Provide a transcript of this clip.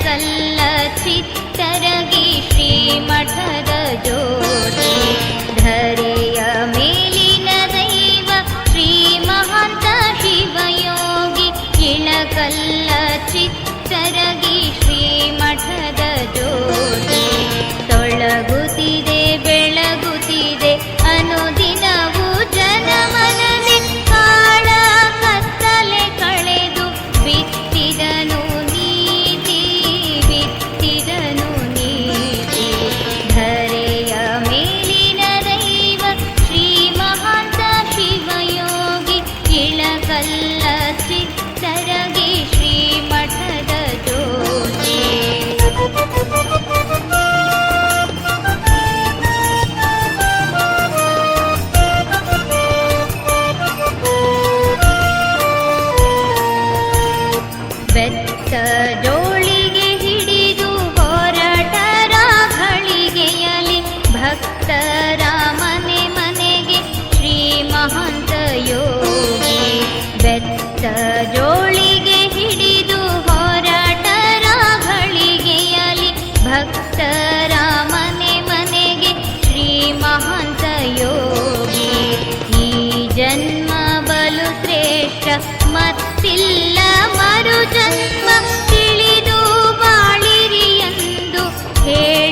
تغلت في Bye. ജന്മത്തില്ല മറുജന്മം കിളിതു ഹേ